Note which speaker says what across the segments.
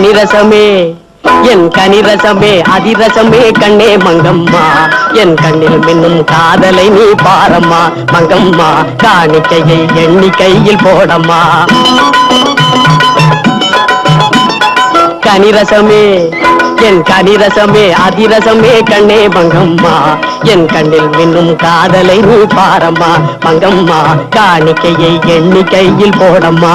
Speaker 1: கனிரசமே என் கனிரசமே அதிரசமே கண்ணே மங்கம்மா. என் கண்ணில் மின்னும் காதலை நீ பாரம்மா. மங்கம்மா காணிக்கையை எண்ணிக்கையில் போடம்மா. கனிரசமே என் கனிரசமே அதிரசமே கண்ணே மங்கம்மா. என் கண்ணில் மின்னும் காதலை நீ பாரம்மா. மங்கம்மா காணிக்கையை எண்ணிக்கையில் போடம்மா.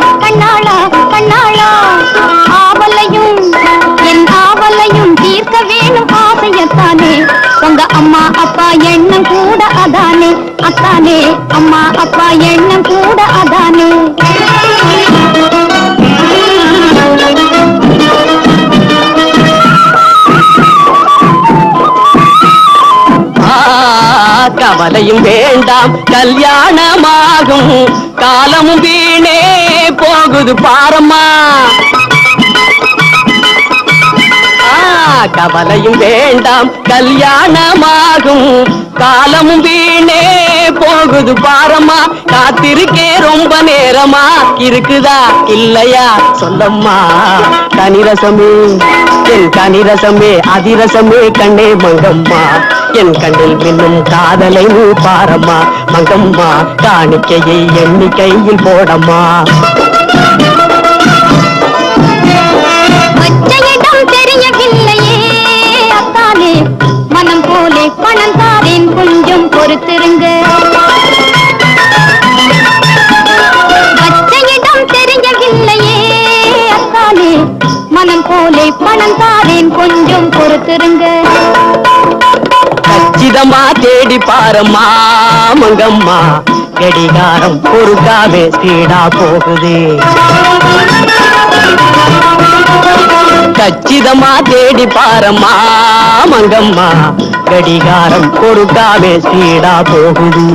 Speaker 2: உங்க அம்மா அப்பா எண்ணம் கூட அதானே? அத்தானே அம்மா அப்பா எண்ணம் கூட அதானே?
Speaker 1: கவலையும் வேண்டாம் கல்யாணமாகும் காலமும் வீணே போகுது பாரம்மா. கவலையும் வேண்டாம் கல்யாணமாகும். காலமும் வீணே போகுது பாரம்மா காத்திருக்கே ரொம்ப நேரமா. இருக்குதா இல்லையா சொல்லம்மா. தனிரசமே என் தனிரசமே அதிரசமே கண்ணே மங்கம்மா. என் கண்ணில் மின்னும் காதலை நீ பாரம்மா. மங்கம்மா காணிக்கையை எண்ணிக்கையில் போடம்மா.
Speaker 2: பொறுத்திருங்க. பச்சையிடம் இடம் தெரியவில்லையே அத்தானே மனம் போலே பணம் தாரேன் கொஞ்சம் பொறுத்திருங்க.
Speaker 1: கச்சிதமா தேடி பாரம்மா மங்கம்மா. கடிகாரம் பொறுக்காவே ஸ்பீடா போகுது. கச்சிதமா தேடி பாரம்மா மங்கம்மா. கடிகாரம் கொடுக்காவே சீடா போகுது.